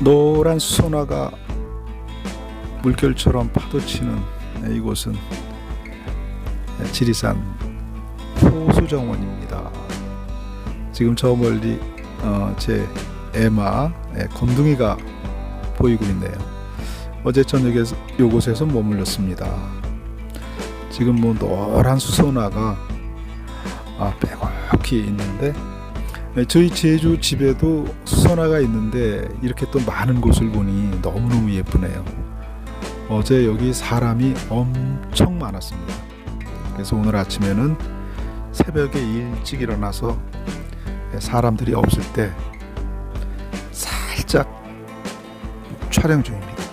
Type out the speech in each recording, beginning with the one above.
노란 수소나가 물결처럼 파도치는 이곳은 지리산 호수정원입니다. 지금 저 멀리 어, 제 에마 예, 건둥이가 보이고 있네요. 어제 저녁에 이곳에서 머물렀습니다. 지금 뭐 노란 수소나가 아, 빼곡히 있는데 네, 저희 제주 집에도 수선화가 있는데 이렇게 또 많은 곳을 보니 너무너무 예쁘네요. 어제 여기 사람이 엄청 많았습니다. 그래서 오늘 아침에는 새벽에 일찍 일어나서 사람들이 없을 때 살짝 촬영 중입니다.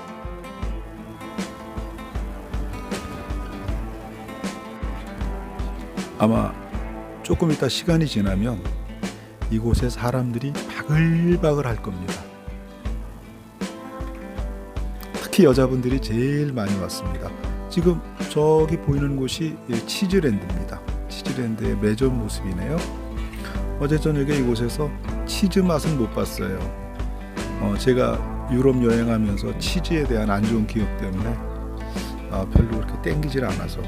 아마 조금 이따 시간이 지나면 이곳에 사람들이 바글바글 할 겁니다. 특히 여자분들이 제일 많이 왔습니다. 지금 저기 보이는 곳이 치즈랜드입니다. 치즈랜드의 매점 모습이네요. 어제 저녁에 이곳에서 치즈 맛은 못 봤어요. 어, 제가 유럽 여행하면서 치즈에 대한 안 좋은 기억 때문에 아, 별로 그렇게 땡기질 않아서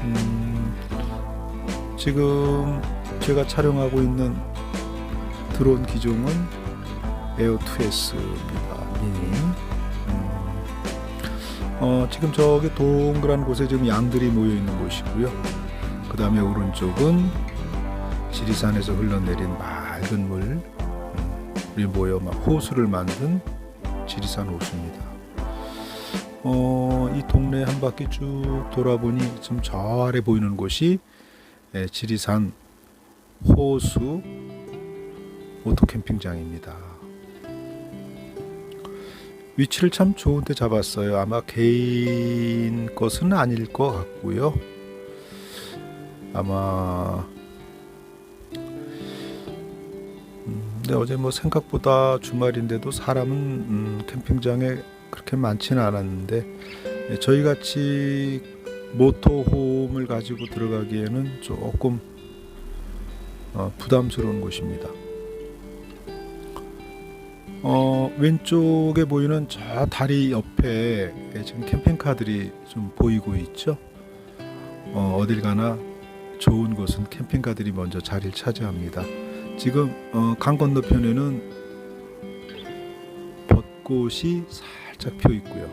음, 지금 제가 촬영하고 있는 드론 기종은 에어2S입니다. 미니. 음, 어, 지금 저기 동그란 곳에 지금 양들이 모여 있는 곳이고요. 그 다음에 오른쪽은 지리산에서 흘러내린 맑은 물, 이 모여 막 호수를 만든 지리산 호수입니다. 어, 이 동네 한 바퀴 쭉 돌아보니 지금 저 아래 보이는 곳이 예, 지리산 호수 오토 캠핑장입니다. 위치를 참 좋은데 잡았어요. 아마 개인 것은 아닐 것 같고요. 아마 음, 근데 어제 뭐 생각보다 주말인데도 사람은 음, 캠핑장에 그렇게 많지는 않았는데 예, 저희 같이 모터홈을 가지고 들어가기에는 조금 어, 부담스러운 곳입니다. 어, 왼쪽에 보이는 저 다리 옆에 지금 캠핑카들이 좀 보이고 있죠. 어, 어딜 가나 좋은 곳은 캠핑카들이 먼저 자리를 차지합니다. 지금 어, 강 건너편에는 벚꽃이 살짝 펴 있고요.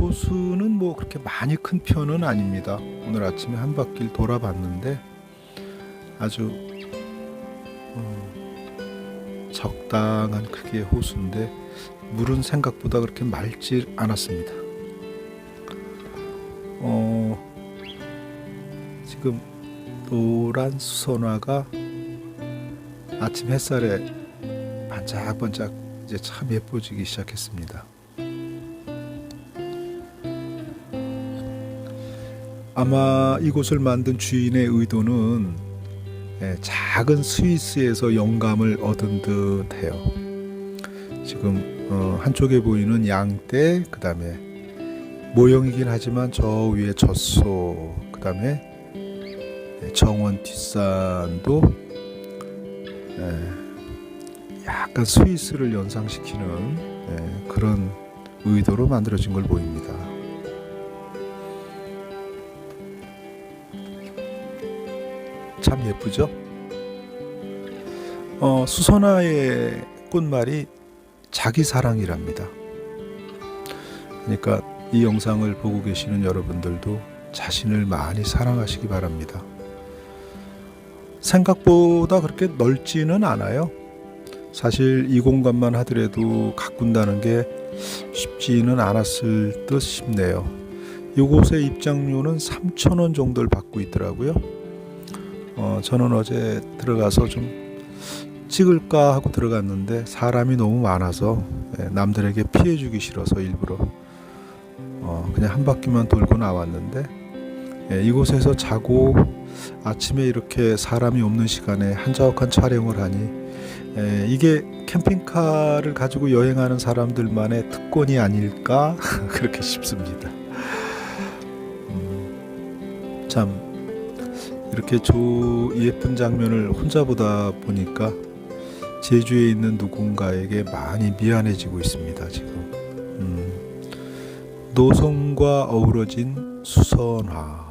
호수는 뭐 그렇게 많이 큰 편은 아닙니다. 오늘 아침에 한 바퀴 돌아봤는데 아주 음, 적당한 크기의 호수인데 물은 생각보다 그렇게 맑지 않았습니다. 어, 지금 노란 수선화가 아침 햇살에 반짝반짝 이제 참 예뻐지기 시작했습니다. 아마 이곳을 만든 주인의 의도는 예, 작은 스위스에서 영감을 얻은 듯해요. 지금 어, 한쪽에 보이는 양떼, 그 다음에 모형이긴 하지만 저 위에 젖소, 그 다음에 정원 뒷산도 예, 약간 스위스를 연상시키는 예, 그런 의도로 만들어진 걸 보입니다. 참 예쁘죠? 어, 수선화의 꽃말이 자기 사랑이랍니다. 그러니까 이 영상을 보고 계시는 여러분들도 자신을 많이 사랑하시기 바랍니다. 생각보다 그렇게 넓지는 않아요. 사실 이 공간만 하더라도 가꾼다는 게 쉽지는 않았을 듯 싶네요. 이곳의 입장료는 3,000원 정도를 받고 있더라고요. 어, 저는 어제 들어가서 좀 찍을까 하고 들어갔는데 사람이 너무 많아서 예, 남들에게 피해 주기 싫어서 일부러 어, 그냥 한 바퀴만 돌고 나왔는데 예, 이곳에서 자고 아침에 이렇게 사람이 없는 시간에 한적한 촬영을 하니 예, 이게 캠핑카를 가지고 여행하는 사람들만의 특권이 아닐까 그렇게 싶습니다. 음, 참 이렇게 조 예쁜 장면을 혼자 보다 보니까 제주에 있는 누군가에게 많이 미안해지고 있습니다. 지금 음, 노성과 어우러진 수선화